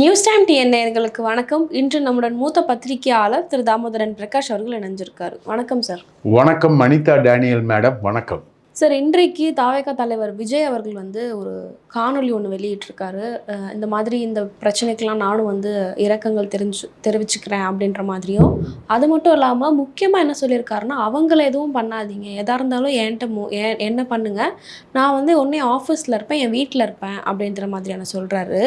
News time டிஎன்ஏர்களுக்கு வணக்கம். இன்று நம்முடன் மூத்த பத்திரிகையாளர் திரு தாமோதரன் பிரகாஷ் அவர்கள் இணைஞ்சிருக்காரு. வணக்கம் சார். வணக்கம் அனிதா டேனியல் மேடம். வணக்கம். சார் இன்றைக்கு தாவேகா தலைவர் விஜய் அவர்கள் வந்து ஒரு காணொளி ஒன்று வெளியிட்டிருக்காரு. இந்த மாதிரி இந்த பிரச்சனைக்கெல்லாம் நானும் வந்து இரக்கங்கள் தெரிஞ்சு தெரிவிச்சுக்கிறேன் அப்படின்ற மாதிரியும். அது மட்டும் இல்லாமல் முக்கியமாக என்ன சொல்லியிருக்காருன்னா அவங்கள எதுவும் பண்ணாதீங்க. எதாக இருந்தாலும் என்கிட்ட மு என்ன பண்ணுங்கள் நான் வந்து ஒன்றே ஆஃபீஸில் இருப்பேன் என் வீட்டில் இருப்பேன் அப்படின்ற மாதிரியான சொல்கிறாரு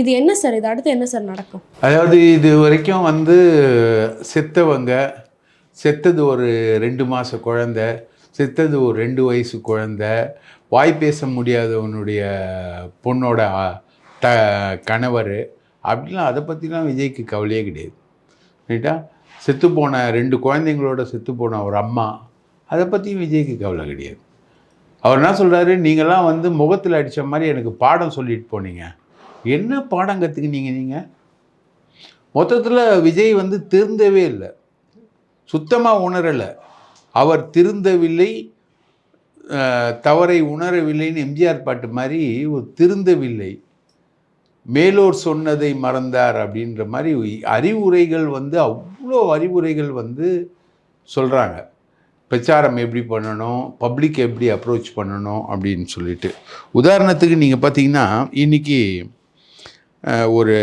இது என்ன சார்? இது அடுத்து என்ன சார் நடக்கும்? அதாவது இது வரைக்கும் வந்து செத்தவங்க செத்தது ஒரு ரெண்டு மாத குழந்தை செத்தது ஒரு ரெண்டு வயசு குழந்தை வாய் பேச முடியாதவனுடைய பொண்ணோட த கணவர் அப்படிலாம் அதை பற்றிலாம் விஜய்க்கு கவலையே கிடையாது. ரைட்டா? செத்து போன ரெண்டு குழந்தைங்களோட செத்து போன ஒரு அம்மா அதை பற்றியும் விஜய்க்கு கவலை கிடையாது. அவர் என்ன சொல்கிறாரு நீங்களாம் வந்து முகத்தில் அடித்த மாதிரி எனக்கு பாடம் சொல்லிட்டு போனீங்க. என்ன பாடம் கற்றுக்கினீங்க நீங்கள் மொத்தத்தில் விஜய் வந்து திருந்தவே இல்லை. சுத்தமாக உணரலை. அவர் திருந்தவில்லை தவறை உணரவில்லைன்னு எம்ஜிஆர் பாட்டு மாதிரி ஒரு திருந்தவில்லை. மேலோர் சொன்னதை மறந்தார் அப்படின்ற மாதிரி அறிவுரைகள் வந்து அவ்வளோ அறிவுரைகள் வந்து சொல்கிறாங்க பிரச்சாரம் எப்படி பண்ணணும் பப்ளிக் எப்படி அப்ரோச் பண்ணணும் அப்படின்னு சொல்லிட்டு. உதாரணத்துக்கு நீங்கள் பார்த்தீங்கன்னா இன்னைக்கு ஒரு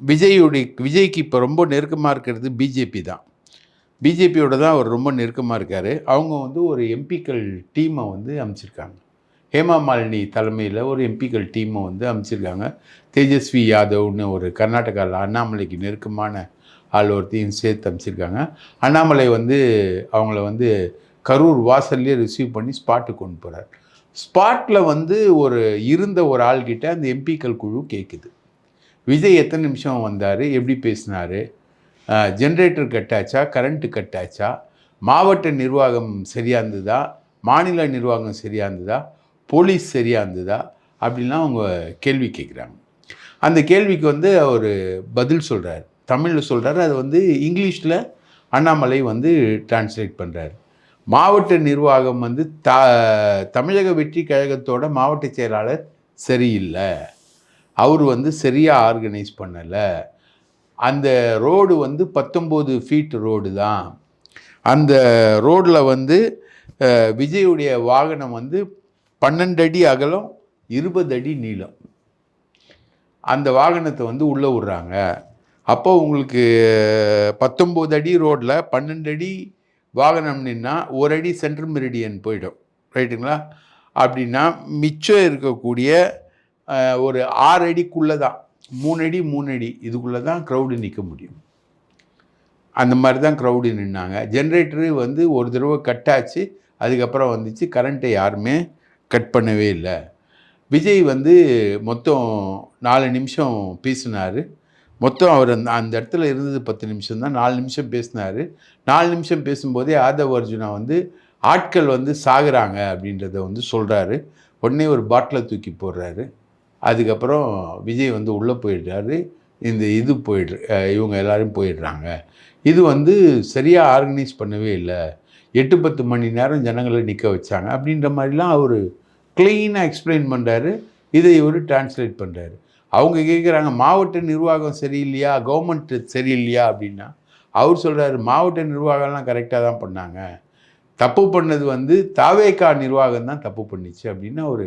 விஜயுடைய விஜய்க்கு இப்போ ரொம்ப நெருக்கமாக இருக்கிறது பிஜேபி தான். பிஜேபியோட தான் அவர் ரொம்ப நெருக்கமாக இருக்கார். அவங்க வந்து ஒரு எம்பிக்கள் டீமை வந்து அமைச்சிருக்காங்க. ஹேமா மாலினி தலைமையில் ஒரு எம்பிக்கள் டீமை வந்து அமைச்சிருக்காங்க. தேஜஸ்வி யாதவ்னு ஒரு கர்நாடகாவில் அண்ணாமலைக்கு நெருக்கமான ஆள் ஒருத்தையும் சேர்த்து அமைச்சிருக்காங்க. அண்ணாமலை வந்து அவங்கள வந்து கரூர் வாசல்லே ரிசீவ் பண்ணி ஸ்பாட்டுக்கு கொண்டு போகிறார் ஸ்பாட்டில் வந்து ஒரு இருந்த ஒரு ஆள்கிட்ட அந்த எம்பிக்கள் குழு கேட்குது விஜய் எத்தனை நிமிஷம் வந்தார்? எப்படி பேசினார்? ஜென்ரேட்டர் கட்டாச்சா கரண்ட்டு கட்டாச்சா மாவட்ட நிர்வாகம் சரியாக இருந்ததா மாநில நிர்வாகம் சரியாக இருந்ததா போலீஸ் சரியாக இருந்ததா அப்படின்லாம் அவங்க கேள்வி கேட்குறாங்க. அந்த கேள்விக்கு வந்து அவர் பதில் சொல்கிறார் தமிழில் சொல்கிறாரு அது வந்து இங்கிலீஷில் அண்ணாமலை வந்து டிரான்ஸ்லேட் பண்ணுறாரு மாவட்ட நிர்வாகம் வந்து த தமிழக வெற்றி கழகத்தோட மாவட்ட செயலாளர் சரியில்லை. அவர் வந்து சரியாக ஆர்கனைஸ் பண்ணலை. அந்த ரோடு வந்து பத்தொம்போது ஃபீட் ரோடு தான். அந்த ரோடில் வந்து விஜயுடைய வாகனம் வந்து பன்னெண்டு அடி அகலம் இருபது அடி நீளம். அந்த வாகனத்தை வந்து உள்ளே விட்றாங்க. அப்போ உங்களுக்கு பத்தொம்போது அடி ரோட்டில் பன்னெண்டு அடி வாகனம் நின்னா ஒரு அடி சென்ட்ரல் மெரிடியன் போயிடும். ரைட்டுங்களா அப்படின்னா மிச்சம் இருக்கக்கூடிய ஒரு ஆறு அடிக்குள்ளே தான் மூணடி மூணடி. இதுக்குள்ளே தான் க்ரௌடு நிற்க முடியும். அந்த மாதிரி தான் க்ரௌடு நின்னாங்க. ஜென்ரேட்டரு வந்து ஒரு தடவை கட் ஆச்சு. அதுக்கப்புறம் வந்துச்சு. கரண்ட்டை யாருமே கட் பண்ணவே இல்லை. விஜய் வந்து மொத்தம் நாலு நிமிஷம் பேசினார். மொத்தம் அவர் அந்த அந்த இடத்துல இருந்தது பத்து நிமிஷம் தான். நாலு நிமிஷம் பேசினார். நாலு நிமிஷம் பேசும்போதே ஆதவ் அர்ஜுனா வந்து ஆட்கள் வந்து சாகுறாங்க அப்படின்றத வந்து சொல்கிறாரு உடனே ஒரு பாட்டிலை தூக்கி போடுறாரு. அதுக்கப்புறம் விஜய் வந்து உள்ளே போயிடுறாரு. இந்த இது போயிடு இவங்க எல்லோரும் போயிடுறாங்க. இது வந்து சரியாக ஆர்கனைஸ் பண்ணவே இல்லை. எட்டு பத்து மணி நேரம் ஜனங்களை நிற்க வச்சாங்க. அப்படின்ற மாதிரிலாம் அவர் க்ளீனாக எக்ஸ்பிளைன் பண்ணுறாரு இதை இவர் டிரான்ஸ்லேட் பண்ணுறாரு அவங்க கேட்குறாங்க மாவட்ட நிர்வாகம் சரியில்லையா? கவர்மெண்ட் சரியில்லையா? அப்படின்னா அவர் சொல்கிறாரு மாவட்ட நிர்வாகம்லாம் கரெக்டாக தான் பண்ணாங்க. தப்பு பண்ணது வந்து தாவேக்கா நிர்வாகம் தான் தப்பு பண்ணிச்சு அப்படின்னு அவர்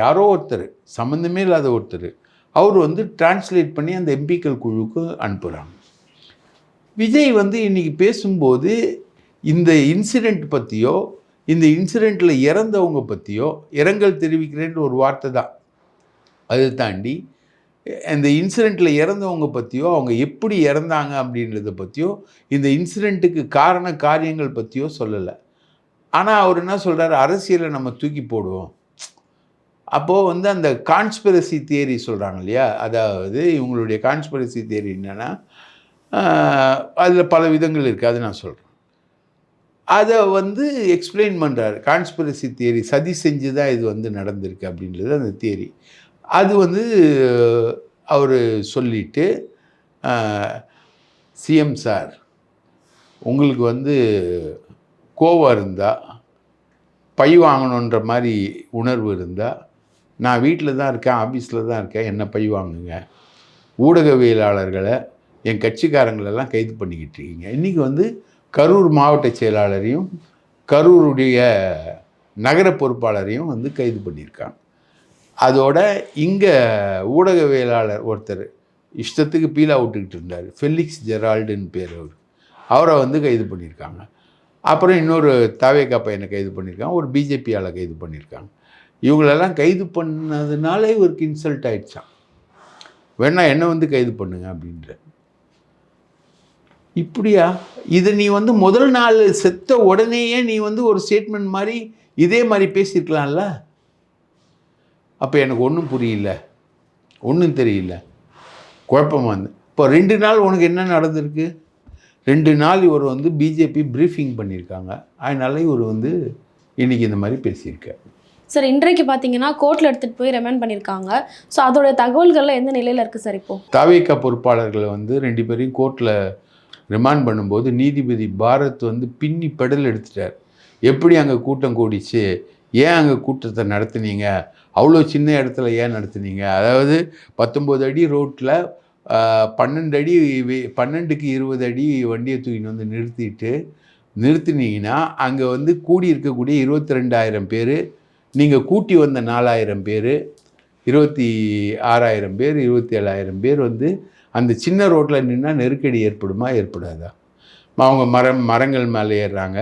யாரோ ஒருத்தர் சம்மந்தமே இல்லாத ஒருத்தர் அவர் வந்து டிரான்ஸ்லேட் பண்ணி அந்த எம்பிக்கள் குழுவுக்கு அனுப்புகிறாங்க விஜய் வந்து இன்னைக்கு பேசும்போது இந்த இன்சிடெண்ட் பற்றியோ இந்த இன்சிடெண்ட்டில் இறந்தவங்க பற்றியோ இரங்கல் தெரிவிக்கிறேன்ற ஒரு வார்த்தை தான். அதை தாண்டி இந்த இன்சிடெண்ட்டில் இறந்தவங்க பற்றியோ அவங்க எப்படி இறந்தாங்க அப்படின்றத பற்றியோ இந்த இன்சிடெண்ட்டுக்கு காரண காரியங்கள் பற்றியோ சொல்லலை. ஆனால் அவர் என்ன சொல்கிறாரு அரசியலை நம்ம தூக்கி போடுவோம். அப்போது வந்து அந்த கான்ஸ்பிரசி தியரி சொல்கிறாங்க இல்லையா? அதாவது இவங்களுடைய கான்ஸ்பிரசி தியரி என்னென்னா அதில் பல விதங்கள் இருக்குது அது நான் சொல்கிறேன் அதை வந்து எக்ஸ்பிளைன் பண்ணுறாரு கான்ஸ்பிரசி தியரி சதி செஞ்சு தான் இது வந்து நடந்திருக்கு அப்படின்றது அந்த தியரி அது வந்து அவர் சொல்லிட்டு சிஎம் சார் உங்களுக்கு வந்து கோவம் இருந்தால் பழி வாங்கணுன்ற மாதிரி உணர்வு இருந்தால் நான் வீட்டில் தான் இருக்கேன் ஆஃபீஸில் தான் இருக்கேன் என்ன பழி வாங்குங்க? ஊடகவியலாளர்களை என் கட்சிக்காரங்களெல்லாம் கைது பண்ணிக்கிட்டு இருக்கீங்க. இன்றைக்கி வந்து கரூர் மாவட்ட செயலாளரையும் கரூருடைய நகர பொறுப்பாளரையும் வந்து கைது பண்ணியிருக்காங்க. அதோட இங்கே ஊடகவியலாளர் ஒருத்தர் இஷ்டத்துக்கு பீலா விட்டுக்கிட்டு இருந்தார் ஃபெலிக்ஸ் ஜெரால்டுன்னு பேர் அவர். அவரை வந்து கைது பண்ணியிருக்காங்க. அப்புறம் இன்னொரு தாவேக்கா பையனை கைது பண்ணியிருக்காங்க ஒரு பிஜேபியால் கைது பண்ணியிருக்காங்க. இவங்களெல்லாம் கைது பண்ணதுனால இவருக்கு இன்சல்ட் ஆயிடுச்சான் வேணா என்ன வந்து கைது பண்ணுங்க அப்படின்ற. இப்படியா? இது நீ வந்து முதல் நாள் செத்த உடனேயே நீ வந்து ஒரு ஸ்டேட்மெண்ட் மாதிரி இதே மாதிரி பேசியிருக்கலாம்ல? அப்போ எனக்கு ஒன்றும் புரியல. ஒன்றும் தெரியல. குழப்பமா வந்து இப்போ ரெண்டு நாள் உனக்கு என்ன நடந்திருக்கு? ரெண்டு நாள் இவர் வந்து பிஜேபி ப்ரீஃபிங் பண்ணியிருக்காங்க. அதனால இவர் வந்து இன்னைக்கு இந்த மாதிரி பேசியிருக்கார். சார் இன்றைக்கு பார்த்தீங்கன்னா கோர்ட்டில் எடுத்துகிட்டு போய் ரெமெண்ட் பண்ணியிருக்காங்க ஸோ அதோட தகவல்கள்லாம் எந்த நிலையில் இருக்குது சார் இப்போ? தாவேக்கா பொறுப்பாளர்களை வந்து ரெண்டு பேரையும் கோர்ட்டில் ரிமாண்ட் பண்ணும்போது நீதிபதி பாரத் வந்து பின்னி பெடல் எடுத்துட்டார். எப்படி அங்கே கூட்டம் கூடிச்சு? ஏன் அங்கே கூட்டத்தை நடத்துனீங்க? அவ்வளோ சின்ன இடத்துல ஏன் நடத்துனீங்க? அதாவது பத்தொம்போது அடி ரோட்டில் பன்னெண்டு அடி பன்னெண்டுக்கு இருபது அடி வண்டியை தூக்கின்னு வந்து நிறுத்திட்டு நிறுத்தினீங்கன்னா அங்கே வந்து கூடி இருக்கக்கூடிய இருபத்தி ரெண்டாயிரம் பேர் நீங்கள் கூட்டி வந்த நாலாயிரம் பேர் இருபத்தி ஆறாயிரம் பேர் இருபத்தி ஏழாயிரம் பேர் வந்து அந்த சின்ன ரோட்டில் நின்னால் நெருக்கடி ஏற்படுமா? ஏற்படாதா? அவங்க மரம் மரங்கள் மேலே ஏறுறாங்க.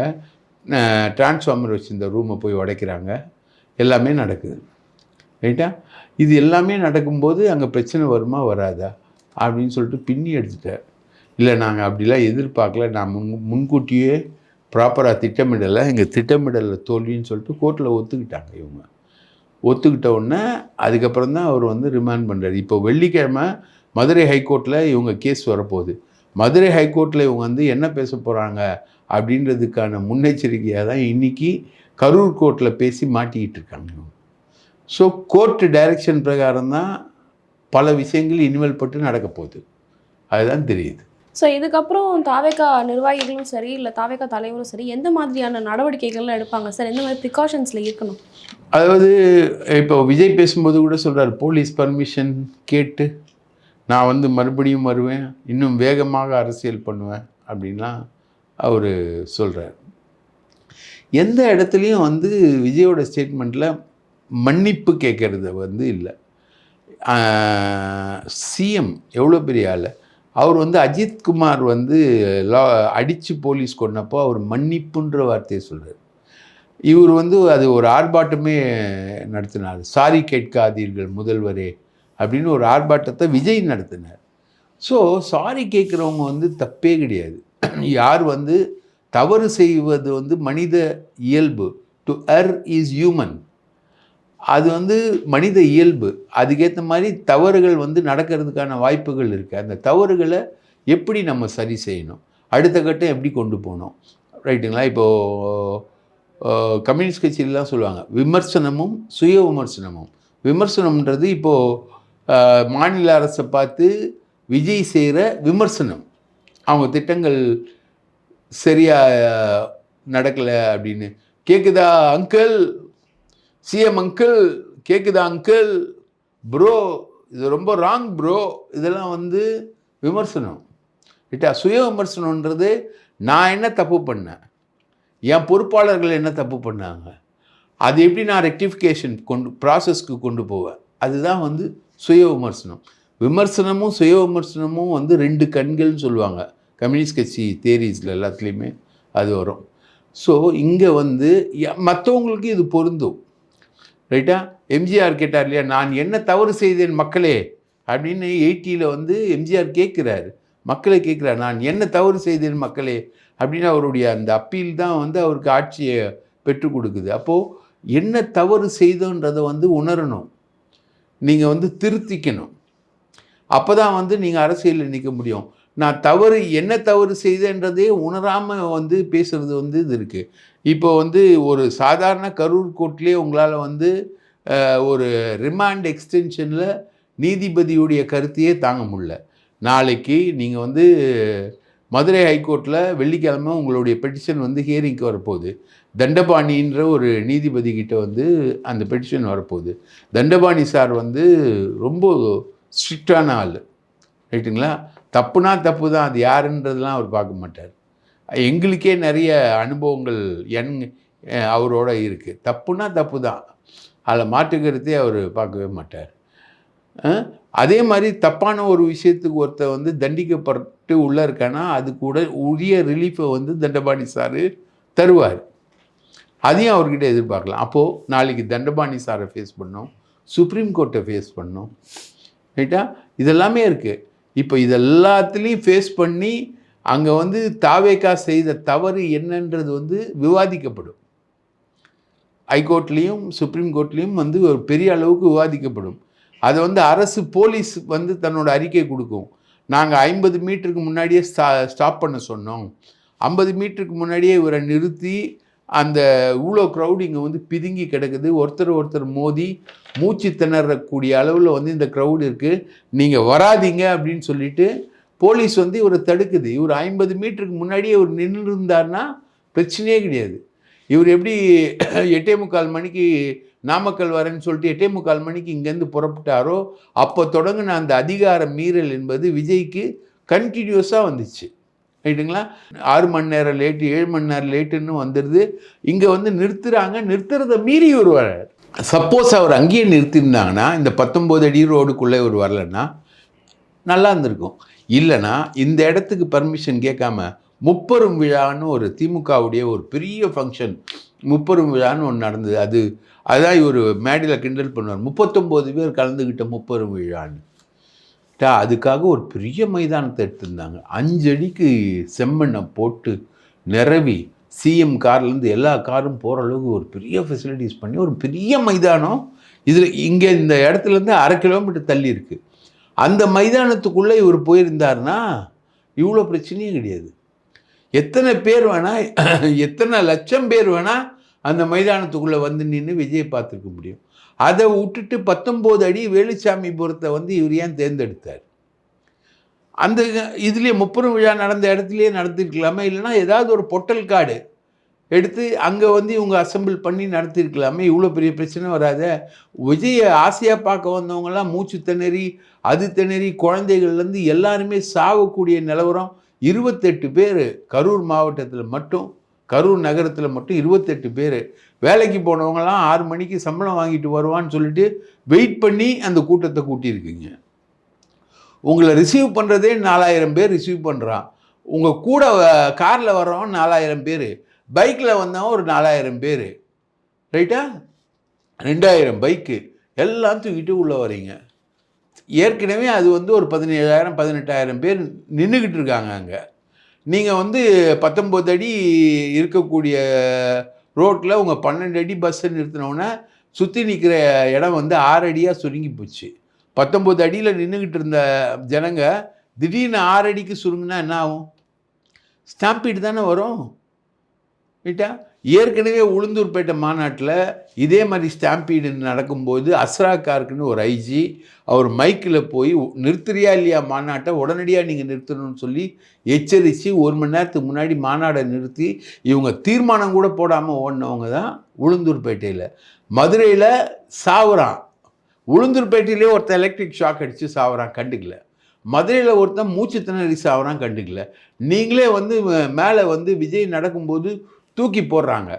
டிரான்ஸ்ஃபார்மர் வச்சிருந்த ரூமை போய் உடைக்கிறாங்க. எல்லாமே நடக்குது. ரைட்டா? இது எல்லாமே நடக்கும்போது அங்கே பிரச்சனை வருமா? வராதா? அப்படின்னு சொல்லிட்டு பின்னி எடுத்துட்டேன். இல்லை நாங்கள் அப்படிலாம் எதிர்பார்க்கல. நான் முன் முன்கூட்டியே ப்ராப்பராக திட்டமிடலை. எங்கள் திட்டமிடலில் தோல்வின்னு சொல்லிட்டு கோர்ட்டில் ஒத்துக்கிட்டாங்க இவங்க. ஒத்துக்கிட்ட உடனே அதுக்கப்புறம் தான் அவர் வந்து ரிமாண்ட் பண்ணுறாரு இப்போ வெள்ளிக்கிழமை மதுரை ஹைகோர்ட்டில் இவங்க கேஸ் வரப்போகுது. மதுரை ஹைகோர்ட்டில் இவங்க வந்து என்ன பேச போகிறாங்க அப்படின்றதுக்கான முன்னெச்சரிக்கையாக தான் இன்னைக்கு கரூர் கோர்ட்டில் பேசி மாட்டிக்கிட்டு இருக்காங்க இவங்க. ஸோ கோர்ட்டு டைரக்ஷன் பிரகாரம் தான் பல விஷயங்கள் இனிமேல் பட்டு நடக்க போகுது அதுதான் தெரியுது. ஸோ இதுக்கப்புறம் தாவேக்கா நிர்வாகிகளும் சரி இல்லை தாவேக்கா தலைவரும் சரி எந்த மாதிரியான நடவடிக்கைகள்லாம் எடுப்பாங்க? சார் எந்த மாதிரி ப்ரிகாஷன்ஸில் இருக்கணும்? அதாவது இப்போ விஜய் பேசும்போது கூட சொல்கிறார் போலீஸ் பர்மிஷன் கேட்டு நான் வந்து மறுபடியும் வருவேன் இன்னும் வேகமாக அரசியல் பண்ணுவேன் அப்படின்லாம் அவர் சொல்கிறார் எந்த இடத்துலையும் வந்து விஜயோட ஸ்டேட்மெண்ட்டில் மன்னிப்பு கேட்கறது வந்து இல்லை. சிஎம் எவ்வளோ பெரிய ஆள்? அவர் வந்து அஜித் குமார் வந்து லா அடித்து போலீஸ் கொன்னப்போ அவர் மன்னிப்புன்ற வார்த்தையை சொல்கிறார் இவர் வந்து அது ஒரு ஆர்ப்பாட்டமே நடத்தினார். சாரி கேட்காதீர்கள் முதல்வரே அப்படின்னு ஒரு ஆர்ப்பாட்டத்தை விஜய் நடத்தினார். ஸோ சாரி கேட்குறவங்க வந்து தப்பே கிடையாது. யார் வந்து தவறு செய்வது வந்து மனித இயல்பு. டு அர் இஸ் ஹியூமன் அது வந்து மனித இயல்பு. அதுக்கேற்ற மாதிரி தவறுகள் வந்து நடக்கிறதுக்கான வாய்ப்புகள் இருக்குது அந்த தவறுகளை எப்படி நம்ம சரி செய்யணும்? அடுத்த கட்டம் எப்படி கொண்டு போகணும்? ரைட்டுங்களா? இப்போது கம்யூனிஸ்ட் கட்சியிலலாம் சொல்லுவாங்க விமர்சனமும் சுய விமர்சனமும். விமர்சனம்ன்றது இப்போது மாநில அரசை பார்த்து விஜய் செய்கிற விமர்சனம். அவங்க திட்டங்கள் சரியாக நடக்கலை அப்படின்னு. கேட்குதா அங்கிள்? சிஎம் அங்கிள் கேட்குதா அங்கிள் ப்ரோ இது ரொம்ப ராங் ப்ரோ இதெல்லாம் வந்து விமர்சனம். இட்டா சுய விமர்சனன்றது நான் என்ன தப்பு பண்ணேன்? என் பொறுப்பாளர்கள் என்ன தப்பு பண்ணாங்க? அது எப்படி நான் ரெக்டிஃபிகேஷன் கொண்டு ப்ராசஸ்க்கு கொண்டு போவேன்? அதுதான் வந்து சுய விமர்சனம். விமர்சனமும் சுய விமர்சனமும் வந்து ரெண்டு கண்கள்னு சொல்லுவாங்க. கம்யூனிஸ்ட் கட்சி தேரீஸில் எல்லாத்துலேயுமே அது வரும். ஸோ இங்கே வந்து மற்றவங்களுக்கு இது பொருந்தும். ரைட்டா எம்ஜிஆர் கேட்டார் இல்லையா நான் என்ன தவறு செய்தேன் மக்களே? அப்படின்னு எயிட்டியில் வந்து எம்ஜிஆர் கேட்குறாரு. மக்களை கேட்குறாரு நான் என்ன தவறு செய்தேன் மக்களே? அப்படின்னு அவருடைய அந்த அப்பீல் தான் வந்து அவருக்கு ஆட்சியை பெற்றுக் கொடுக்குது. அப்போது என்ன தவறு செய்தோன்றதை வந்து உணரணும். நீங்கள் வந்து திருத்திக்கணும். அப்போ தான் வந்து நீங்கள் அரசியலில் நிற்க முடியும். நான் தவறு என்ன தவறு செய்தேன்றதே உணராமல் வந்து பேசுகிறது வந்து இது இருக்குது இப்போ வந்து ஒரு சாதாரண கரூர் கோர்ட்லேயே உங்களால் வந்து ஒரு ரிமாண்ட் எக்ஸ்டென்ஷனில் நீதிபதியுடைய கருத்தையே தாங்க முடில நாளைக்கு நீங்கள் வந்து மதுரை ஹைகோர்ட்டில் வெள்ளிக்கிழமை உங்களுடைய பெட்டிஷன் வந்து ஹியரிங்க்கு வரப்போகுது. தண்டபாணின்ற ஒரு நீதிபதி கிட்ட வந்து அந்த பெட்டிஷன் வரப்போகுது. தண்டபாணி சார் வந்து ரொம்ப ஸ்ட்ரிக்டான ஆள். ரைட்டுங்களா தப்புனா தப்பு தான் அது யாருன்றதெல்லாம் அவர் பார்க்க மாட்டார். எங்களுக்கே நிறைய அனுபவங்கள் என் அவரோட இருக்குது தப்புனா தப்பு தான் அதில் மாற்றுக்கிறதே அவர் பார்க்கவே மாட்டார். அதே மாதிரி தப்பான ஒரு விஷயத்துக்கு ஒருத்தர் வந்து தண்டிக்கப்பட்டு உள்ளே இருக்கானா அது கூட உரிய ரிலீஃபை வந்து தண்டபாணி சார் தருவார். அதையும் அவர்கிட்ட எதிர்பார்க்கலாம். அப்போது நாளைக்கு தண்டபாணி சாரை ஃபேஸ் பண்ணோம் சுப்ரீம் கோர்ட்டை ஃபேஸ் பண்ணோம் ரைட்டா இதெல்லாமே இருக்குது இப்போ இது எல்லாத்துலேயும் ஃபேஸ் பண்ணி அங்கே வந்து தாவேக்கா செய்த தவறு என்னன்றது வந்து விவாதிக்கப்படும். ஹைகோர்ட்லேயும் சுப்ரீம் கோர்ட்லேயும் வந்து ஒரு பெரிய அளவுக்கு விவாதிக்கப்படும். அதை வந்து அரசு போலீஸ் வந்து தன்னோட அறிக்கை கொடுக்கும். நாங்கள் ஐம்பது மீட்டருக்கு முன்னாடியே ஸ்டா ஸ்டாப் பண்ண சொன்னோம். ஐம்பது மீட்டருக்கு முன்னாடியே இவரை நிறுத்தி அந்த இவ்வளோ க்ரௌடிங்க இங்கே வந்து பிதுங்கி கிடக்குது. ஒருத்தர் ஒருத்தர் மோதி மூச்சு திணறக்கூடிய அளவில் வந்து இந்த க்ரௌடு இருக்குது நீங்கள் வராதீங்க அப்படின்னு சொல்லிட்டு போலீஸ் வந்து இவரை தடுக்குது. இவர் ஐம்பது மீட்டருக்கு முன்னாடியே இவர் நின்று இருந்தார்னா பிரச்சனையே கிடையாது. இவர் எப்படி எட்டே முக்கால் மணிக்கு நாமக்கல் வரேன்னு சொல்லிட்டு எட்டே முக்கால் மணிக்கு இங்கேருந்து புறப்பட்டாரோ அப்போ தொடங்கின அந்த அதிகார மீறல் என்பது விஜய்க்கு கண்டினியூஸாக வந்துச்சு. ரைட்டுங்களா ஆறு மணி நேரம் லேட்டு ஏழு மணி நேரம் லேட்டுன்னு வந்துடுது. இங்கே வந்து நிறுத்துறாங்க நிறுத்துறத மீறி ஒரு வர சப்போஸ் அவர் அங்கேயே நிறுத்தியிருந்தாங்கன்னா இந்த பத்தொம்போது அடி ரோடுக்குள்ளே ஒரு வரலன்னா நல்லா இருந்திருக்கும். இல்லைன்னா இந்த இடத்துக்கு பர்மிஷன் கேட்காம முப்பெரும் விழான்னு ஒரு திமுகவுடைய ஒரு பெரிய ஃபங்க்ஷன் முப்பெரும் விழான்னு ஒன்று நடந்தது. அது அதான் இவர் மேடையில் கிண்டல் பண்ணுவார். முப்பத்தொம்போது பேர் கலந்துக்கிட்ட முப்பெரும் விழான்னு. அதுக்காக ஒரு பெரிய மைதானத்தை எடுத்திருந்தாங்க. அஞ்சு அடிக்கு செம்மண்ணை போட்டு நிரவி சிஎம் கார்லேருந்து எல்லா காரும் போகிற அளவுக்கு ஒரு பெரிய ஃபெசிலிட்டிஸ் பண்ணி ஒரு பெரிய மைதானம். இதில் இங்கே இந்த இடத்துலேருந்து அரை கிலோமீட்டர் தள்ளி இருக்குது அந்த மைதானத்துக்குள்ளே இவர் போயிருந்தாருன்னா இவ்வளோ பிரச்சனையும் கிடையாது. எத்தனை பேர் வேணால் எத்தனை லட்சம் பேர் வேணால் அந்த மைதானத்துக்குள்ளே வந்து நின்று விஜயை பார்த்துருக்க முடியும். அதை விட்டுட்டு பத்தொம்போது அடி வேலுச்சாமிபுரத்தை வந்து இவர் ஏன் தேர்ந்தெடுத்தார்? அந்த இதுலேயே முப்பெரும் விழா நடந்த இடத்துலையே நடத்திருக்கலாமே? இல்லைன்னா ஏதாவது ஒரு பொட்டல் காடு எடுத்து அங்கே வந்து இவங்க அசெம்பிள் பண்ணி நடத்திருக்கலாமே? இவ்வளோ பெரிய பிரச்சனை வராத. விஜயை ஆசையாக பார்க்க வந்தவங்கெல்லாம் மூச்சு திணறி அது திணறி குழந்தைகள்லேருந்து எல்லாருமே சாகக்கூடிய நிலவரம் இருபத்தெட்டு பேர் கரூர் மாவட்டத்தில் மட்டும் கரூர் நகரத்தில் மட்டும் இருபத்தெட்டு பேர் வேலைக்கு போனவங்கலாம் ஆறு மணிக்கு சம்பளம் வாங்கிட்டு வருவான்னு சொல்லிட்டு வெயிட் பண்ணி அந்த கூட்டத்தை கூட்டியிருக்கீங்க. உங்களை ரிசீவ் பண்ணுறதே நாலாயிரம் பேர் ரிசீவ் பண்ணுறான் உங்கள் கூட காரில் வர்றவன் நாலாயிரம் பேர். பைக்கில் வந்தவன் ஒரு நாலாயிரம் பேர். ரைட்டா ரெண்டாயிரம் பைக்கு எல்லாம் தூக்கிட்டு உள்ளே வரீங்க ஏற்கனவே அது வந்து ஒரு பதினேழாயிரம் பதினெட்டாயிரம் பேர் நின்றுக்கிட்டு இருக்காங்க அங்கே. நீங்கள் வந்து பத்தொம்போது அடி இருக்கக்கூடிய ரோட்டில் உங்கள் பன்னெண்டு அடி பஸ்ஸை நிறுத்தினோன்னே சுற்றி நிற்கிற இடம் வந்து ஆறு அடியாக சுருங்கி போச்சு. பத்தொம்போது அடியில் நின்றுக்கிட்டு இருந்த ஜனங்க திடீர்னு ஆறு அடிக்கு சுருங்கினா என்ன ஆகும்? ஸ்டாம்பீடு தானே வரும். ரைட்டா ஏற்கனவே உளுந்தூர்பேட்டை மாநாட்டில் இதே மாதிரி ஸ்டாம்பீடு நடக்கும்போது அஸ்ரா கார்க்குன்னு ஒரு ஐஜி அவர் மைக்கில் போய் நிறுத்துறியா இல்லையா மாநாட்டை உடனடியாக நீங்கள் நிறுத்தணும்னு சொல்லி எச்சரித்து ஒரு மணி நேரத்துக்கு முன்னாடி மாநாடை நிறுத்தி இவங்க தீர்மானம் கூட போடாமல் ஓடினவங்க தான் உளுந்தூர்பேட்டையில் மதுரையில் சாவுறான் உளுந்தூர்பேட்டையிலே ஒருத்தன் எலக்ட்ரிக் ஷாக் அடித்து சாவுறான் கண்டுக்கல. மதுரையில் ஒருத்தன் மூச்சு திணறி சாவுறான் கண்டுக்கல. நீங்களே வந்து மேலே வந்து விஜய் நடக்கும்போது தூக்கி போடுறாங்க.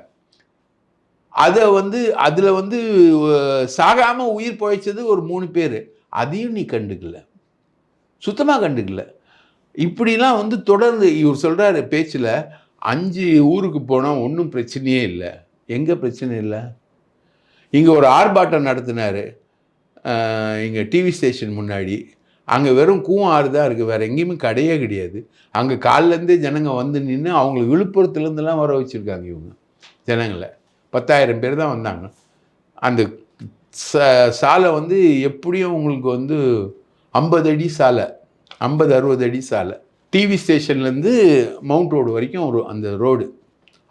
அதை வந்து அதில் வந்து சாகாமல் உயிர் பிழைச்சது ஒரு மூணு பேர். அதையும் நீ கண்டுக்கல. சுத்தமாக கண்டுக்கல. இப்படிலாம் வந்து தொடர்ந்து இவர் சொல்கிறாரு பேச்சில் அஞ்சு ஊருக்கு போனால் ஒன்றும் பிரச்சனையே இல்லை. எங்கே பிரச்சனை இல்லை? இங்கே ஒரு ஆர்ப்பாட்டம் நடத்தினார். இங்கே டிவி ஸ்டேஷன் முன்னாடி. அங்கே வெறும் கூவம் ஆறு தான் இருக்குது வேறு எங்கேயுமே கிடையே கிடையாது. அங்கே காலிலேருந்தே ஜனங்க வந்து நின்று அவங்களை விழுப்புரத்துலேருந்துலாம் வர வச்சுருக்காங்க இவங்க ஜனங்களை. பத்தாயிரம் பேர் தான் வந்தாங்க. அந்த ச சாலை வந்து எப்படியும் உங்களுக்கு வந்து ஐம்பது அடி சாலை ஐம்பது அறுபது அடி சாலை. டிவி ஸ்டேஷன்லேருந்து மவுண்ட் ரோடு வரைக்கும் ஒரு அந்த ரோடு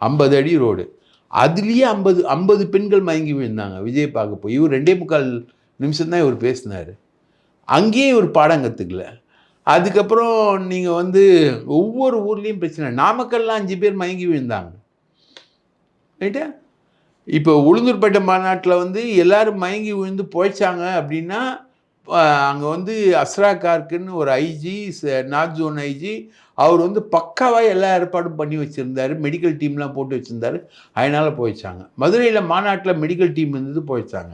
ஐம்பது அடி ரோடு. அதுலேயே ஐம்பது ஐம்பது பெண்கள் மயங்கி விழுந்தாங்க விஜய் பார்க்க போய். இவர் ரெண்டே முக்கால் நிமிஷம் தான் இவர் பேசினார். அங்கேயே ஒரு பாடம் கற்றுக்கல அதுக்கப்புறம் நீங்கள் வந்து ஒவ்வொரு ஊர்லேயும் பிரச்சனை. நாமக்கல்லாம் அஞ்சு பேர் மயங்கி விழுந்தாங்க. ரைட்டா இப்போ உளுந்தூர்பேட்டை மாநாட்டில் வந்து எல்லோரும் மயங்கி விழுந்து போயிச்சாங்க அப்படின்னா அங்கே வந்து அஸ்ரா கார்க்குன்னு ஒரு ஐஜி நார்த் ஜோன் ஐஜி அவர் வந்து பக்காவாக எல்லா ஏற்பாடும் பண்ணி வச்சுருந்தாரு. மெடிக்கல் டீம்லாம் போட்டு வச்சுருந்தாரு. அதனால் போயிச்சாங்க மதுரையில் மாநாட்டில் மெடிக்கல் டீம் இருந்தது போயிச்சாங்க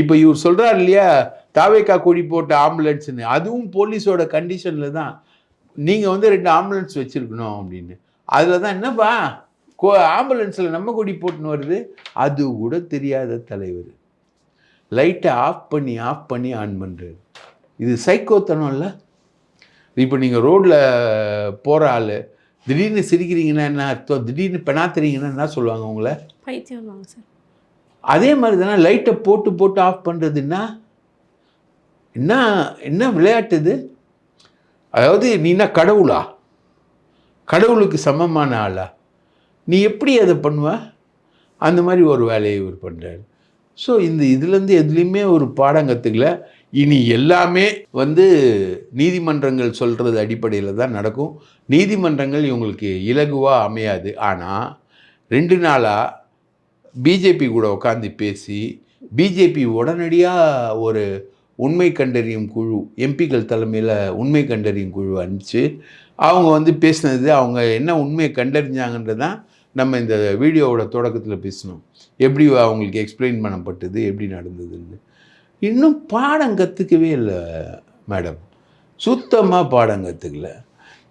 இப்போ இவர் சொல்கிறார் இல்லையா தாவேக்கா கொடி போட்ட ஆம்புலன்ஸ்னு அதுவும் போலீஸோட கண்டிஷனில் தான் நீங்கள் வந்து ரெண்டு ஆம்புலன்ஸ் வச்சுருக்கணும் அப்படின்னு. அதில் தான் என்னப்பா கோ ஆம்புலன்ஸில் நம்ம கொடி போட்டுன்னு வருது? அது கூட தெரியாத தலைவர். லைட்டை ஆஃப் பண்ணி ஆஃப் பண்ணி ஆன் பண்ணுறாரு இது சைக்கோத்தனம் இல்லை? இப்போ நீங்கள் ரோட்டில் போகிற ஆள் திடீர்னு சிரிக்கிறீங்கன்னா என்ன அர்த்தம்? திடீர்னு பெணாத்துறீங்கன்னா என்ன சொல்லுவாங்க உங்களை? பைத்தியம் அதே மாதிரி தானே லைட்டை போட்டு போட்டு ஆஃப் பண்ணுறதுன்னா என்ன என்ன விளையாட்டு இது? அதாவது நீ என்ன கடவுளா? கடவுளுக்கு சமமான ஆளா? நீ எப்படி அதை பண்ணுவ? அந்த மாதிரி ஒரு வேலையை இவர் பண்ணுறாரு ஸோ இந்த இதுலேருந்து எதுலேயுமே ஒரு பாடம் கற்றுக்கல இனி எல்லாமே வந்து நீதிமன்றங்கள் சொல்கிறது அடிப்படையில் தான் நடக்கும். நீதிமன்றங்கள் இவங்களுக்கு இலகுவாக அமையாது. ஆனால் ரெண்டு நாளாக பிஜேபி கூட உட்காந்து பேசி பிஜேபி உடனடியாக ஒரு உண்மை கண்டறியும் குழு. எம்பிக்கள் தலைமையில் உண்மை கண்டறியும் குழு அனுப்பிச்சு அவங்க வந்து பேசினது அவங்க என்ன உண்மையை கண்டறிஞ்சாங்கன்றது தான் நம்ம இந்த வீடியோவோட தொடக்கத்தில் பேசணும் எப்படி அவங்களுக்கு எக்ஸ்பிளைன் பண்ணப்பட்டது எப்படி நடந்ததுன்னு. இன்னும் பாடம் கற்றுக்கவே இல்லை மேடம் சுத்தமாக பாடம் கற்றுக்கல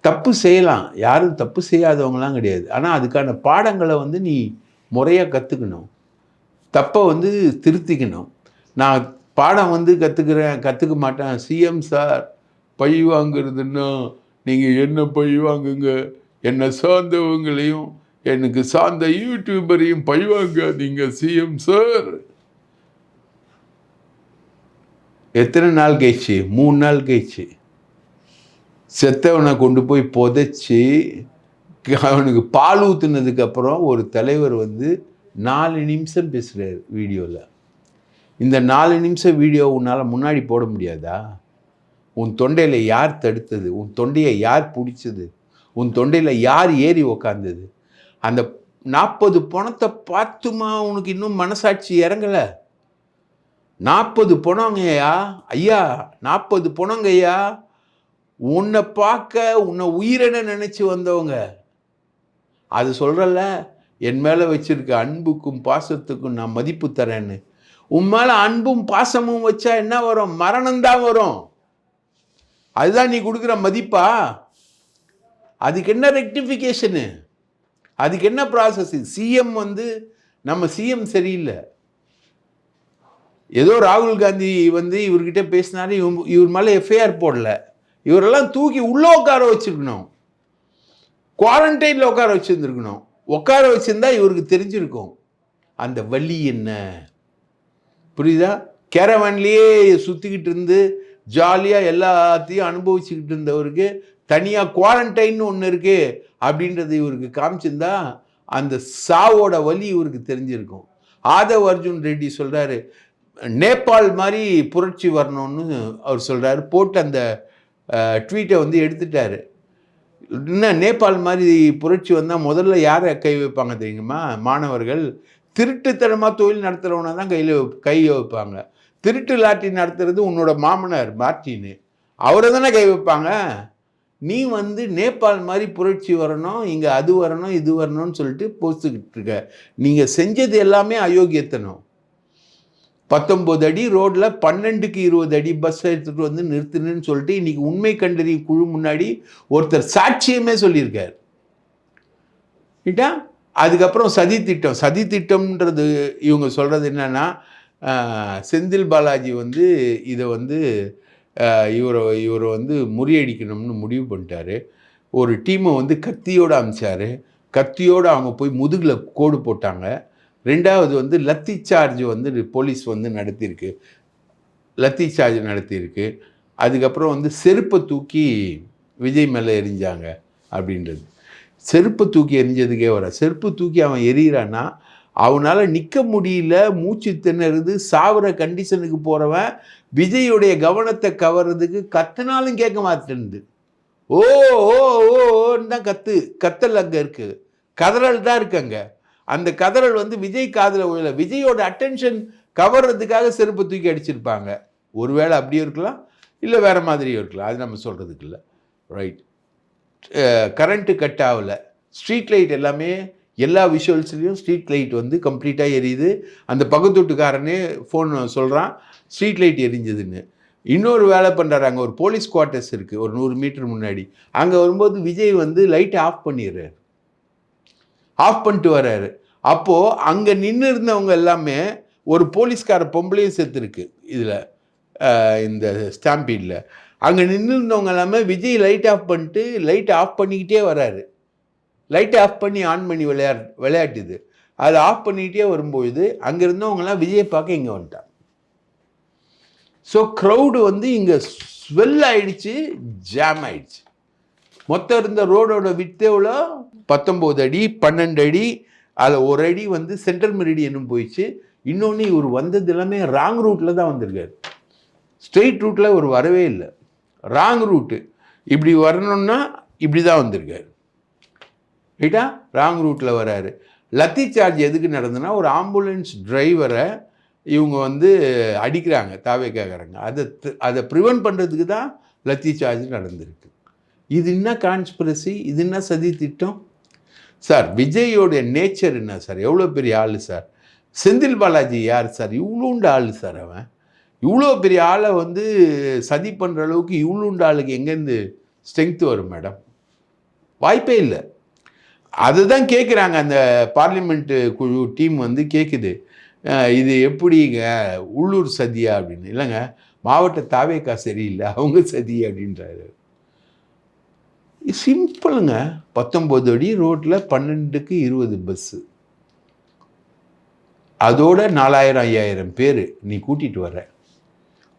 தப்பு செய்யலாம். யாரும் தப்பு செய்யாதவங்களாம் கிடையாது. ஆனால் அதுக்கான பாடங்களை வந்து நீ முறையாக கற்றுக்கணும் தப்பை வந்து திருத்திக்கணும். நான் பாடம் வந்து கற்றுக்கிறேன் கற்றுக்க மாட்டேன். சிஎம் சார் பழி வாங்குறதுன்னா நீங்கள் என்ன பழி வாங்குங்க? என்னை சார்ந்தவங்களையும் எனக்கு சார்ந்த யூடியூபரையும் பழி வாங்காதீங்க சிஎம் சார் எத்தனை நாள் கழிச்சு? மூணு நாள் கழிச்சு. செத்தவனை கொண்டு போய் புதைச்சி அவனுக்கு பால் ஊற்றுனதுக்கப்புறம் ஒரு தலைவர் வந்து நாலு நிமிஷம் பேசுகிறார் வீடியோவில் இந்த நாலு நிமிஷம் வீடியோ உன்னால் முன்னாடி போட முடியாதா? உன் தொண்டையில் யார் தடுத்தது? உன் தொண்டையை யார் பிடிச்சது? உன் தொண்டையில் யார் ஏறி உக்காந்தது? அந்த நாற்பது பணத்தை பார்த்துமா உனக்கு இன்னும் மனசாட்சி இறங்கலை? நாற்பது பணங்கய்யா ஐயா நாற்பது பணங்கய்யா உன்னை பார்க்க உன்னை உயிரென நினச்சி வந்தவங்க. அது சொல்கிறல்ல என் மேலே வச்சுருக்க அன்புக்கும் பாசத்துக்கும் நான் மதிப்பு தரேன்னு. உன் மேலே அன்பும் பாசமும் வச்சா என்ன வரும்? மரணம்தான் வரும். அதுதான் நீ கொடுக்குற மதிப்பா? அதுக்கு என்ன ரெக்டிஃபிகேஷனு? அதுக்கு என்ன ப்ராசஸ் சிஎம் வந்து நம்ம சிஎம் சரியில்லை. ஏதோ ராகுல் காந்தி வந்து இவர்கிட்ட பேசினாரு இவன் இவர் மேலே எஃப்ஐஆர் போடல. இவரெல்லாம் தூக்கி உள்ளே உட்கார வச்சுருக்கணும். குவாரண்டைனில் உட்கார வச்சுருந்துருக்கணும். உட்கார வச்சுருந்தா இவருக்கு தெரிஞ்சிருக்கும். அந்த வழி என்ன? புரியுதா? கேரவன்லேயே சுற்றிக்கிட்டு இருந்து ஜாலியாக எல்லாத்தையும் அனுபவிச்சுக்கிட்டு இருந்தவருக்கு தனியாக குவாரண்டைன் ஒன்று இருக்குது அப்படின்றது இவருக்கு காமிச்சிருந்தா அந்த சாவோட வலி இவருக்கு தெரிஞ்சிருக்கும். ஆதவ் அர்ஜுன் ரெட்டி சொல்கிறாரு நேபாள் மாதிரி புரட்சி வரணும்னு அவர் சொல்கிறாரு போட்டு அந்த ட்வீட்டை வந்து எடுத்துட்டார். என்ன நேபாள் மாதிரி புரட்சி வந்தால் முதல்ல யாரை கை வைப்பாங்க தெரியுமா? மாணவர்கள் திருட்டுத்தனமாக தொழில் நடத்துகிறவனை தான் கையில் கையை வைப்பாங்க. திருட்டு லாட்டி நடத்துறது உன்னோட மாமனார் மார்ட்டின்னு. அவரை தானே கை வைப்பாங்க. நீ வந்து நேபாள் மாதிரி புரட்சி வரணும் இங்கே அது வரணும் இது வரணும்னு சொல்லிட்டு போஸ்ட்டுக்கிட்டு இருக்க. நீங்கள் செஞ்சது எல்லாமே அயோக்கியத்தனம். பத்தொம்போது அடி ரோட்டில் பன்னெண்டுக்கு இருபது அடி பஸ் எடுத்துகிட்டு வந்து நிறுத்துணுன்னு சொல்லிட்டு இன்றைக்கி உண்மை கண்டறியும் குழு முன்னாடி ஒருத்தர் சாட்சியமே சொல்லியிருக்கார். ரைட்டா அதுக்கப்புறம் சதி திட்டம். சதி திட்டம்ன்றது இவங்க சொல்கிறது என்னென்னா செந்தில் பாலாஜி வந்து இதை வந்து இவரை இவரை வந்து முறியடிக்கணும்னு முடிவு பண்ணிட்டாரு. ஒரு டீமை வந்து கத்தியோடு அமிச்சாரு. கத்தியோடு அவங்க போய் முதுகில் கோடு போட்டாங்க. ரெண்டாவது வந்து லத்தி சார்ஜ் வந்து போலீஸ் வந்து நடத்தியிருக்கு. லத்தி சார்ஜ் நடத்தியிருக்கு. அதுக்கப்புறம் வந்து செருப்பை தூக்கி விஜய் மேலே எரிஞ்சாங்க அப்படின்றது. செருப்பை தூக்கி எரிஞ்சதுக்கே வர. செருப்பு தூக்கி அவன் எரியிறான்னா அவனால் நிற்க முடியல மூச்சு திணறுது சாவுற கண்டிஷனுக்கு போகிறவன் விஜயுடைய கவனத்தை கவர்றதுக்கு கத்தினாலும் கேட்க மாட்டேன்து ஓ ஓ ஓன்னு தான் கத்து. கத்தல் அங்கே இருக்குது கதறல் தான் இருக்கு அந்த கதறல் வந்து விஜய் காதில் உள்ள விஜயோட அட்டென்ஷன் கவர்றதுக்காக செருப்பு தூக்கி அடிச்சிருப்பாங்க. ஒருவேளை அப்படியும் இருக்கலாம் இல்லை வேறு மாதிரியும் இருக்கலாம். அது நம்ம சொல்கிறதுக்கு இல்லை. ரைட் கரண்ட்டு கட் ஆகலை. ஸ்ட்ரீட் லைட் எல்லாமே எல்லா விஷுவல்ஸ்லேயும் ஸ்ட்ரீட் லைட் வந்து கம்ப்ளீட்டாக எரியுது. அந்த பக்கத்து வீட்டுக்காரனே ஃபோன் சொல்கிறான் ஸ்ட்ரீட் லைட் எரிஞ்சதுன்னு. இன்னொரு வேலை பண்ணுறாரு அங்கே ஒரு போலீஸ் குவார்ட்டர்ஸ் இருக்குது ஒரு நூறு மீட்டர் முன்னாடி. அங்கே வரும்போது விஜய் வந்து லைட்டை ஆஃப் பண்ணிடுறாரு. ஆஃப் பண்ணிட்டு வர்றாரு. அப்போது அங்கே நின்று இருந்தவங்க எல்லாமே ஒரு போலீஸ்கார பொம்பளையும் செத்துருக்கு இதில். இந்த ஸ்டாம்பீடில் அங்கே நின்று இருந்தவங்க எல்லாமே விஜய் லைட் ஆஃப் பண்ணிட்டு லைட் ஆஃப் பண்ணிக்கிட்டே வராரு. லைட்டை ஆஃப் பண்ணி ஆன் பண்ணி விளையாடு விளையாட்டுது. அதை ஆஃப் பண்ணிக்கிட்டே வரும்பொழுது அங்கே இருந்தவங்கலாம் விஜயை பார்க்க இங்கே வந்துட்டாங்க. ஸோ க்ரௌடு வந்து இங்கே ஸ்வெல் ஆயிடுச்சு ஜாம் ஆயிடுச்சு. மொத்தம் இருந்த ரோடோட வித்தேவில் எவ்வளோ? பத்தொம்போது அடி பன்னெண்டு அடி. அதில் ஒரு அடி வந்து சென்ட்ரல் மெரிடியனும் போயிடுச்சு. இன்னொன்று இவர் வந்தது எல்லாமே ராங் ரூட்டில் தான் வந்திருக்காரு. ஸ்ட்ரெயிட் ரூட்டில் ஒரு வரவே இல்லை. ராங் ரூட்டு இப்படி வரணும்னா இப்படி தான் வந்திருக்காரு. ரைட்டா ராங் ரூட்டில் வராரு. லத்தி சார்ஜ் எதுக்கு நடந்ததுன்னா ஒரு ஆம்புலன்ஸ் டிரைவரை இவங்க வந்து அடிக்கிறாங்க தாவேக்காரங்க அதை அதை ப்ரிவென்ட் பண்ணுறதுக்கு தான் லத்தி சார்ஜ் நடந்திருக்கு. இது என்ன கான்ஸ்பிரசி இது என்ன சதி திட்டம்? சார் விஜயோடைய நேச்சர் என்ன சார் எவ்வளோ பெரிய ஆள் சார் செந்தில் பாலாஜி யார் சார் இவ்வளோண்டு ஆள் சார் அவன்? இவ்வளோ பெரிய ஆளை வந்து சதி பண்ணுற அளவுக்கு இவ்வளோண்ட ஆளுக்கு எங்கேருந்து ஸ்ட்ரென்த் வரும் மேடம் வாய்ப்பே இல்லை. அதுதான் கேட்குறாங்க அந்த பார்லிமெண்ட்டு குழு டீம் வந்து கேட்குது இது எப்படிங்க? உள்ளூர் சதியா அப்படின்னு. இல்லைங்க மாவட்ட தாவேக்கா சரியில்லை அவங்க சதி அப்படின்றாரு. சிம்பிளுங்க பத்தொம்பது அடி ரோட்டில் பன்னெண்டுக்கு இருபது பஸ்ஸு அதோட நாலாயிரம் ஐயாயிரம் பேர் நீ கூட்டிகிட்டு வர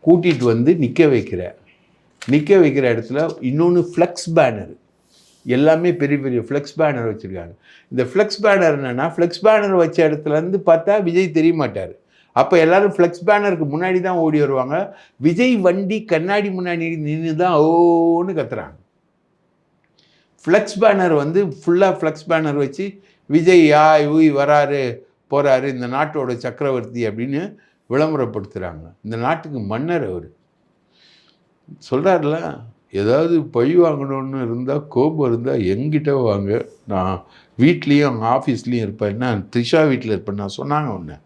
கூட்டிகிட்டு வந்து நிற்க வைக்கிற. நிற்க வைக்கிற இடத்துல இன்னொன்று ஃப்ளெக்ஸ் பேனர் எல்லாமே பெரிய பெரிய ஃப்ளெக்ஸ் பேனர் வச்சுருக்காங்க. இந்த ஃப்ளெக்ஸ் பேனர் என்னென்னா ஃப்ளெக்ஸ் பேனர் வச்ச இடத்துல இருந்து பார்த்தா விஜய் தெரிய மாட்டார் அப்போ எல்லாரும் ஃப்ளெக்ஸ் பேனருக்கு முன்னாடி தான் ஓடி வருவாங்க. விஜய் வண்டி கண்ணாடி முன்னாடி நின்று தான் ஓன்னு கத்துறாங்க. ஃப்ளெக்ஸ் பேனர் வந்து ஃபுல்லாக ஃப்ளெக்ஸ் பேனர் வச்சு விஜய் யா ஊய் வராரு போகிறாரு இந்த நாட்டோட சக்கரவர்த்தி அப்படின்னு விளம்பரப்படுத்துகிறாங்க இந்த நாட்டுக்கு மன்னர் அவர். சொல்கிறாருல ஏதாவது பழி வாங்கணும்னு இருந்தால் கோபம் இருந்தால் எங்கிட்ட வாங்க. நான் வீட்லேயும் அவங்க ஆஃபீஸ்லேயும் இருப்பேன். என்ன த்ரிஷா வீட்டில் இருப்பேன் நான் சொன்னாங்க ஒன்று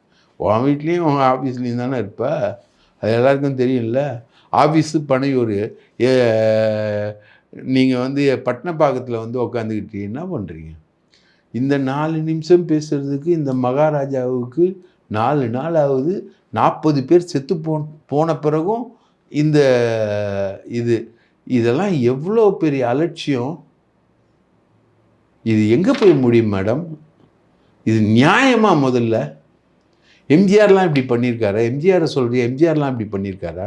உன் வீட்லேயும் உன் ஆஃபீஸ்லேயும் தானே இருப்ப? அது எல்லாருக்கும் தெரியும்ல. ஆஃபீஸு பனையூர் நீங்கள் வந்து பட்டணப்பாக்கத்தில் வந்து உக்காந்துக்கிட்டு என்ன பண்ணுறீங்க இந்த நாலு நிமிஷம் பேசுகிறதுக்கு இந்த மகாராஜாவுக்கு நாலு நாள் ஆகுது நாற்பது பேர் செத்து போ போன பிறகும் இந்த இது இதெல்லாம் எவ்வளோ பெரிய அலட்சியம்? இது எங்கே போய் முடியும் மேடம்? இது நியாயமாக முதல்ல? எம்ஜிஆர்லாம் இப்படி பண்ணியிருக்காரா? எம்ஜிஆரை சொல்கிறீங்க எம்ஜிஆர்லாம் இப்படி பண்ணியிருக்காரா?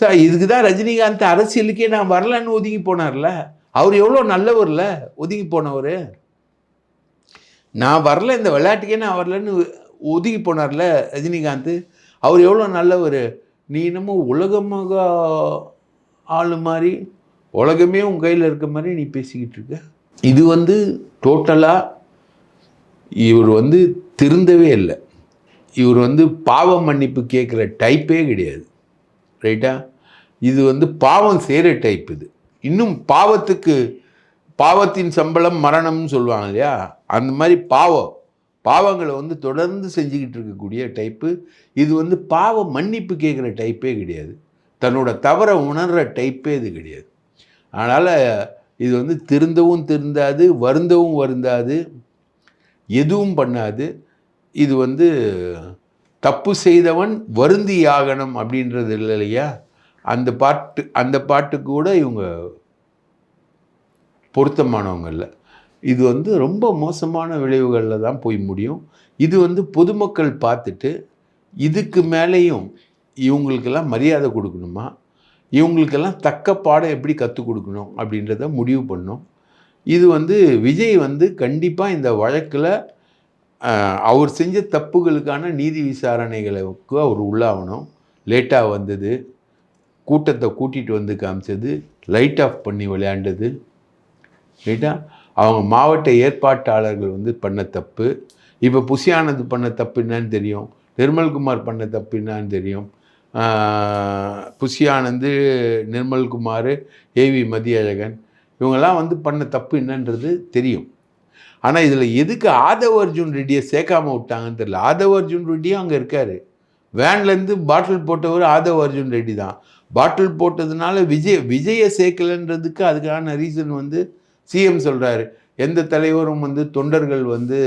சார் இதுக்கு தான் ரஜினிகாந்த் அரசியலுக்கே நான் வரலன்னு ஒதுங்கி போனார்ல. அவர் எவ்வளோ நல்லவர்ல? ஒதுங்கி போனவர்? நான் வரல இந்த விளையாட்டுக்கே நான் வரலன்னு ஒதுங்கி போனார்ல ரஜினிகாந்த்? அவர் எவ்வளோ நல்லவர்? நீ என்னமோ உலகமாக ஆளு மாதிரி உலகமே உன் கையில் இருக்க மாதிரி நீ பேசிக்கிட்டு இருக்க. இது வந்து டோட்டலாக இவர் வந்து திருந்தவே இல்லை. இவர் வந்து பாவ மன்னிப்பு கேட்குற டைப்பே கிடையாது. ரைட்டா இது வந்து பாவம் செய்கிற டைப் இது. இன்னும் பாவத்துக்கு பாவத்தின் சம்பளம் மரணம்னு சொல்லுவாங்க இல்லையா? அந்த மாதிரி பாவம். பாவங்களை வந்து தொடர்ந்து செஞ்சுக்கிட்டு இருக்கக்கூடிய டைப்பு இது வந்து பாவ மன்னிப்பு கேட்குற டைப்பே கிடையாது. தன்னோட தவறை உணர்கிற டைப்பே இது கிடையாது. அதனால் இது வந்து திருந்தவும் திருந்தாது வருந்தவும் வருந்தாது எதுவும் பண்ணாது. இது வந்து தப்பு செய்தவன் வருந்தி ஆகணும் அப்படின்றது இல்லை இல்லையா? அந்த பாட்டு அந்த பாட்டு கூட இவங்க பொருத்தமானவங்க இல்லை. இது வந்து ரொம்ப மோசமான விளைவுகளில் தான் போய் முடியும். இது வந்து பொதுமக்கள் பார்த்துட்டு இதுக்கு மேலேயும் இவங்களுக்கெல்லாம் மரியாதை கொடுக்கணுமா? இவங்களுக்கெல்லாம் தக்க பாடம் எப்படி கற்றுக் கொடுக்கணும் அப்படின்றத முடிவு பண்ணும். இது வந்து விஜய் வந்து கண்டிப்பாக இந்த வழக்கில் அவர் செஞ்ச தப்புகளுக்கான நீதி விசாரணைகளுக்கு அவர் உள்ளாகணும். லேட்டாக வந்தது கூட்டத்தை கூட்டிகிட்டு வந்து காமிச்சது லைட் ஆஃப் பண்ணி விளையாண்டது ரைட்டா? அவங்க மாவட்ட ஏற்பாட்டாளர்கள் வந்து பண்ண தப்பு. இப்போ புசியானது பண்ண தப்பு என்னன்னு தெரியும். நிர்மல்குமார் பண்ண தப்பு என்னன்னு தெரியும். புஷியானந்து நிர்மல்குமார் ஏவி மதியழகன் இவங்கெல்லாம் வந்து பண்ண தப்பு என்னன்றது தெரியும். ஆனால் இதில் எதுக்கு ஆதவ் அர்ஜுன் ரெட்டியை சேர்க்காம விட்டாங்கன்னு தெரியல. ஆதவ் அர்ஜுன் ரெட்டியும் அங்கே இருக்கார். வேன்லேருந்து பாட்டில் போட்டவர் ஆதவ் அர்ஜுன் ரெட்டி தான். பாட்டில் போட்டதுனால விஜய் விஜயை சேர்க்கலன்றதுக்கு அதுக்கான ரீசன் வந்து சிஎம் சொல்கிறாரு எந்த தலைவரும் வந்து தொண்டர்கள் வந்து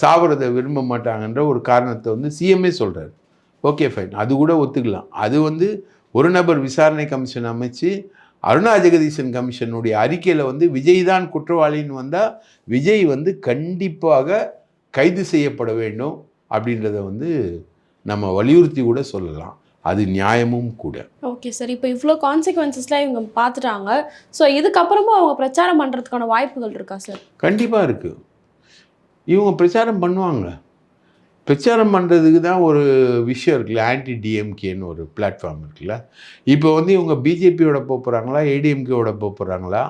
சாவரதை விரும்ப மாட்டாங்கன்ற ஒரு காரணத்தை வந்து சிஎம்ஏ சொல்கிறாரு ஓகே ஃபைன். அது கூட ஒத்துக்கலாம். அது வந்து ஒரு நபர் விசாரணை கமிஷன் அமைச்சு அருணா ஜெகதீசன் கமிஷனுடைய அறிக்கையில் வந்து விஜய் தான் குற்றவாளின்னு வந்தால் விஜய் வந்து கண்டிப்பாக கைது செய்யப்பட வேண்டும் அப்படின்றத வந்து நம்ம வலியுறுத்தி கூட சொல்லலாம். அது நியாயமும் கூட. ஓகே சார் இப்போ இவ்வளோ கான்சிக்வன்சஸ்லாம் இவங்க பார்த்துட்டாங்க ஸோ இதுக்கப்புறமும் அவங்க பிரச்சாரம் பண்ணுறதுக்கான வாய்ப்புகள் இருக்கா சார் கண்டிப்பாக இருக்குது இவங்க பிரச்சாரம் பண்ணுவாங்க. பிரச்சாரம் பண்ணுறதுக்கு தான் ஒரு விஷயம் இருக்குல்ல ஆன்டி டிஎம்கேன்னு ஒரு பிளாட்ஃபார்ம் இருக்குல்ல. இப்போ வந்து இவங்க பிஜேபியோட போகிறாங்களா ஏடிஎம்கேவோட போகிறாங்களா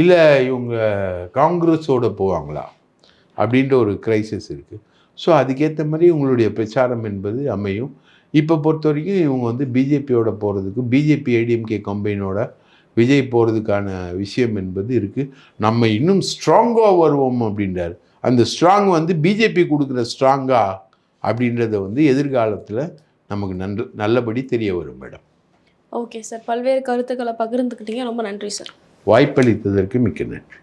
இல்லை இவங்க காங்கிரஸோட போவாங்களா? அப்படின்ற ஒரு கிரைசிஸ் இருக்குது ஸோ அதுக்கேற்ற மாதிரி இவங்களுடைய பிரச்சாரம் என்பது அமையும். இப்போ பொறுத்த வரைக்கும் இவங்க வந்து பிஜேபியோட போகிறதுக்கு பிஜேபி ஏடிஎம்கே கம்பெனியோட விஜய் போகிறதுக்கான விஷயம் என்பது இருக்குது நம்ம இன்னும் ஸ்ட்ராங்காக வருவோம் அப்படின்றார். அந்த ஸ்ட்ராங் வந்து பிஜேபி கொடுக்குற ஸ்ட்ராங்கா அப்படின்றத வந்து எதிர்காலத்தில் நமக்கு நன்ற நல்லபடி தெரிய வரும் மேடம். ஓகே சார் பல்வேறு கருத்துக்களை பகிர்ந்துக்கிட்டீங்க. ரொம்ப நன்றி சார் வாய்ப்பளித்ததற்கு மிக்க நன்றி.